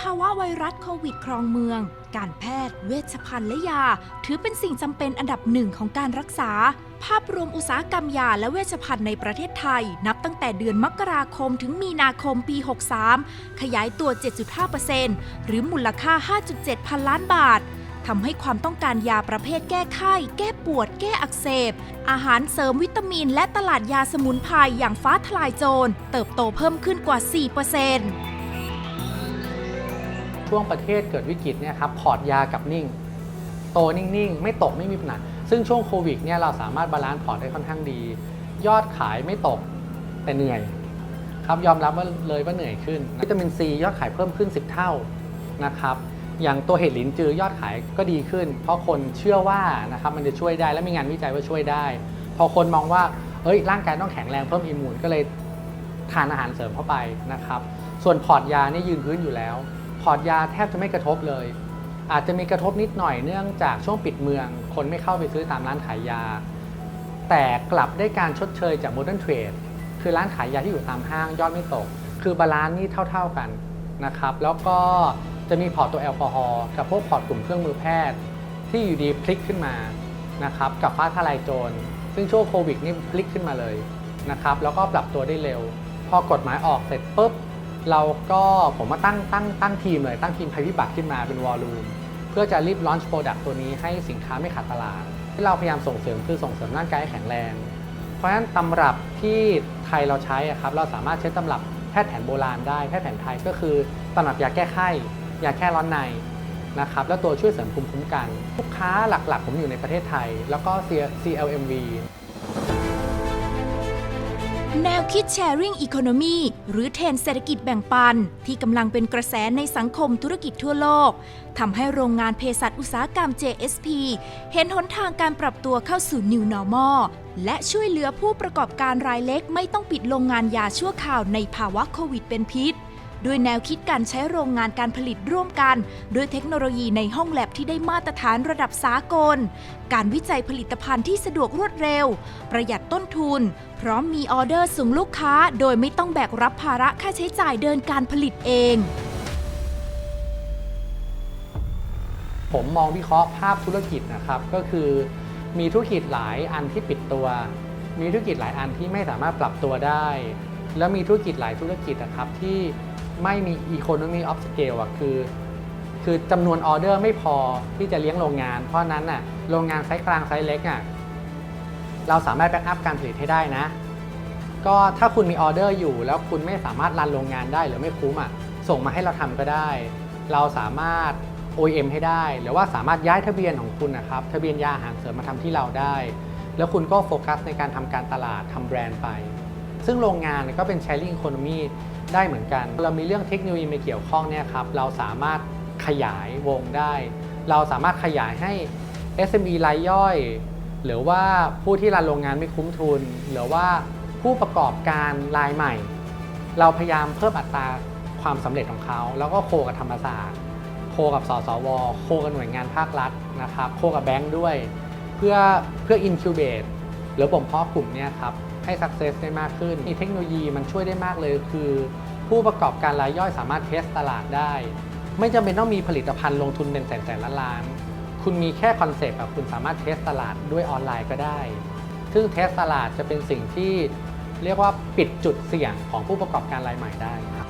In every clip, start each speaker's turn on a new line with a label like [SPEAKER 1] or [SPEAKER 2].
[SPEAKER 1] ภาวะไวรัสโควิดครองเมือง การแพทย์ เวชภัณฑ์และยา ถือเป็นสิ่งจำเป็นอันดับหนึ่งของการรักษา ภาพรวมอุตสาหกรรมยาและเวชภัณฑ์ในประเทศไทย นับตั้งแต่เดือนมกราคมถึงมีนาคมปี 63 ขยายตัว 7.5%หรือมูลค่า 5.7 พันล้านบาททำให้ความต้องการยาประเภทแก้ไข้ แก้ปวด แก้อักเสบ อาหารเสริมวิตามิน และตลาดยาสมุนไพรอย่างฟ้าทลายโจร เติบโตเพิ่มขึ้นกว่า 4%
[SPEAKER 2] ช่วงประเทศเกิดวิกฤตเนี่ยครับพอร์ตยากับนิ่ง โตนิ่งๆ ไม่ตกไม่มีปัญหาซึ่งช่วงโควิดเนี่ยเราสามารถบาลานซ์พอร์ตได้ค่อนข้างดี ยอดขายไม่ตกแต่เหนื่อยครับยอมรับว่าเลยว่าเหนื่อยขึ้นวิตามินซียอดขายเพิ่มขึ้น 10 เท่านะครับอย่างตัวเห็ดหลินจือยอดขายก็ดีขึ้น เพราะคนเชื่อว่านะครับมันจะช่วยได้และมีงานวิจัยว่าช่วยได้ พอคนมองว่าเฮ้ยร่างกายต้องแข็งแรงเพิ่มอิมมูนก็เลยทานอาหารเสริมเข้าไปนะครับส่วนพอร์ตยานี่ยืนพื้นอยู่แล้ว ร์ตยาแทบจะไม่กระทบเลย อาจจะมีกระทบนิดหน่อยเนื่องจากช่วงปิดเมือง คนไม่เข้าไปซื้อตามร้านขายยา แต่กลับได้การชดเชยจาก Modern Trade คือร้านขายยาที่อยู่ตามห้างยอดไม่ตก คือบาลานซ์นี่เท่า ๆกันนะครับ แล้วก็จะมีพอร์ตตัวแอลกอฮอล์กับพวกพอร์ตกลุ่มเครื่องมือแพทย์ ที่อยู่ดีพลิกขึ้นมานะครับกับฟ้าทลายโจรซึ่งช่วงโควิดนี่พลิกขึ้นมาเลยนะครับแล้วก็ปรับตัวได้เร็ว พอกฎหมายออกเสร็จปุ๊บ เราก็ผมมาตั้งตั้งตั้งทีมเลยตั้งทีมภัยพิบัติขึ้นมาเป็นวอลลุ่มเพื่อจะรีบลอนช์โปรดักต์ตัวนี้ให้สินค้าไม่ขาดตลาด ที่เราพยายามส่งเสริมคือส่งเสริมร่างกายให้แข็งแรง เพราะฉะนั้นตำรับที่ไทยเราใช้ครับเราสามารถใช้ตำรับแพทย์แผนโบราณได้แพทย์แผนไทยก็คือตำรับยาแก้ไข้ยาแก้ร้อนในนะครับแล้วตัวช่วยเสริมภูมิคุ้มกัน ลูกค้าหลักๆ ผมอยู่ในประเทศไทย แล้วก็ CLMV
[SPEAKER 1] แนวคิด Sharing Economy หรือเทรนเศรษฐกิจแบ่งปัน ที่กำลังเป็นกระแสในสังคมธุรกิจทั่วโลกทำให้โรงงานเภสัชอุตสาหกรรม JSP เห็นหนทางการปรับตัวเข้าสู่ New Normal และช่วยเหลือผู้ประกอบการรายเล็กไม่ต้องปิดโรงงานยาชั่วคราวในภาวะโควิดเป็นพิษ ด้วยแนวคิดการใช้โรงงานการผลิตร่วมกัน ด้วยเทคโนโลยีในห้องแลบที่ได้มาตรฐานระดับสากล การวิจัยผลิตภัณฑ์ที่สะดวกรวดเร็ว ประหยัดต้นทุน พร้อมมีออเดอร์ส่งลูกค้า โดยไม่ต้องแบกรับภาระค่าใช้จ่ายเดินการผลิตเอง
[SPEAKER 2] ผมมองวิเคราะห์ภาพธุรกิจนะครับ ก็คือมีธุรกิจหลายอันที่ปิดตัว มีธุรกิจหลายอันที่ไม่สามารถปรับตัวได้ แล้วมีธุรกิจหลายธุรกิจนะครับที่ ไม่มี economy of scale อะคือ คือจำนวนออเดอร์ไม่พอที่จะเลี้ยงโรงงาน เพราะนั้นน่ะโรงงานไซส์กลางไซส์เล็กอะเราสามารถแบ็กอัพการผลิตให้ได้นะ ก็ถ้าคุณมีออเดอร์อยู่ แล้วคุณไม่สามารถรันโรงงานได้หรือไม่คุ้มอะส่งมาให้เราทำก็ได้ เราสามารถ OEM ให้ได้ หรือว่าสามารถย้ายทะเบียนของคุณนะครับ ทะเบียนยาอาหารเสริมมาทำที่เราได้ แล้วคุณก็โฟกัสในการทำการตลาดทำแบรนด์ไป ซึ่งโรงงานก็เป็น sharing economy ได้เหมือนกัน เรามีเรื่องเทคโนโลยีมาเกี่ยวข้องเนี่ยครับ เราสามารถขยายวงได้ เราสามารถขยายให้ SME รายย่อย หรือว่าผู้ที่รันโรงงานไม่คุ้มทุน หรือว่าผู้ประกอบการรายใหม่ เราพยายามเพิ่มอัตราความสำเร็จของเขา แล้วก็โคกับธรรมศาสตร์ โคกับสสว โคกับหน่วยงานภาครัฐนะครับ โคกับแบงค์ด้วย เพื่อเพื่อ incubate หรือบ่มเพาะกลุ่มเนี่ยครับ ให้ success ได้มากขึ้น มีเทคโนโลยีมันช่วยได้มากเลย คือผู้ประกอบการรายย่อยสามารถเทสตลาดได้ ไม่จำเป็นต้องมีผลิตภัณฑ์ลงทุนเป็นแสนแสนล้านล้าน คุณมีแค่คอนเซปต์อะคุณสามารถเทสตลาดด้วยออนไลน์ก็ได้ ซึ่งเทสตลาดจะเป็นสิ่งที่เรียกว่าปิดจุดเสี่ยงของผู้ประกอบการรายใหม่ได้ครับ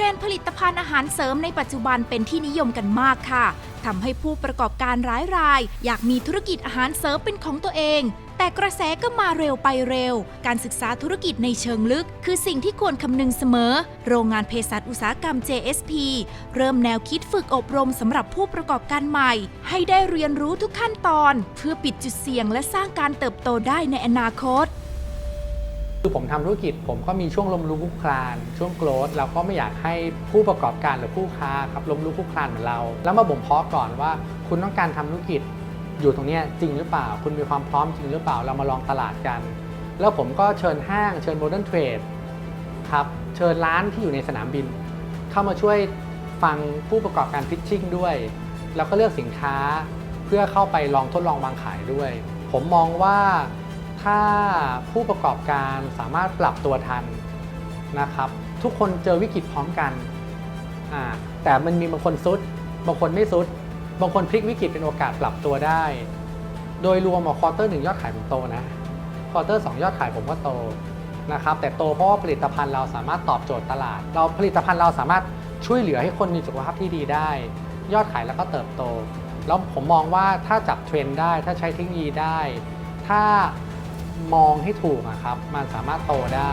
[SPEAKER 1] รนด์ผลิตภัณฑ์อาหารเสริมในปัจจุบันเป็นที่นิยมกันมากค่ะทำให้ผู้ประกอบการร้ายราย อยากมีธุรกิจอาหารเสริมเป็นของตัวเอง แต่กระแสก็มาเร็วไปเร็ว การศึกษาธุรกิจในเชิงลึก คือสิ่งที่ควรคำนึงเสมอ โรงงานเภสัชอุตสาหกรรม JSP เริ่มแนวคิดฝึกอบรมสำหรับผู้ประกอบการใหม่ ให้ได้เรียนรู้ทุกขั้นตอน เพื่อปิดจุดเสี่ยงและสร้างการเติบโตได้ในอนาคต
[SPEAKER 2] คือผมทำธุรกิจผมก็มีช่วงลมลุกคลุกคลาน ช่วงโกรธเราก็ไม่อยากให้ผู้ประกอบการหรือผู้ค้าครับลมลุกคลุกคลานเหมือนเรา แล้วมาบ่มเพาะก่อนว่า คุณต้องการทำธุรกิจอยู่ตรงนี้จริงหรือเปล่า คุณมีความพร้อมจริงหรือเปล่าเรามาลองตลาดกัน แล้วผมก็เชิญห้างเชิญโมเดิร์นเทรดครับเชิญร้านที่อยู่ในสนามบิน เข้ามาช่วยฟังผู้ประกอบการพิชชิ่งด้วย แล้วก็เลือกสินค้าเพื่อเข้าไปลองทดลองวางขายด้วย ผมมองว่า ถ้าผู้ประกอบการสามารถปรับตัวทันนะครับ ทุกคนเจอวิกฤตพร้อมกันแต่มันมีบางคนซุด บางคนไม่ซุด บางคนพลิกวิกฤตเป็นโอกาสปรับตัวได้ โดยรวมควอเตอร์หนึ่งยอดขายผมโตนะควอเตอร์สองยอดขายผมก็โตนะครับ แต่โตเพราะว่าผลิตภัณฑ์เราสามารถตอบโจทย์ตลาด เราผลิตภัณฑ์เราสามารถช่วยเหลือให้คนมีสุขภาพที่ดีได้ ยอดขายแล้วก็เติบโต แล้วผมมองว่าถ้าจับเทรนด์ได้ ถ้าใช้เทคโนโลยีได้ ถ้า มองให้ถูกอะครับ มันสามารถโตได้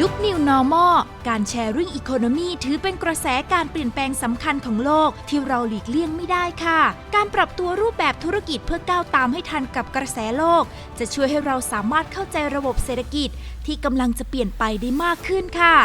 [SPEAKER 1] ยุค New Normal การแชร์ r ิ n g Economy ถือเป็นกระแสการเปลี่ยนแปลงสำคัญของโลกที่เราหลีกเลี่ยงไม่ได้ค่ะ การปรับตัวรูปแบบธุรกิจเพื่อก้าวตามให้ทันกับกระแสโลก จะช่วยให้เราสามารถเข้าใจระบบเศรษฐกิจที่กำลังจะเปลี่ยนไปได้มากขึ้นค่ะ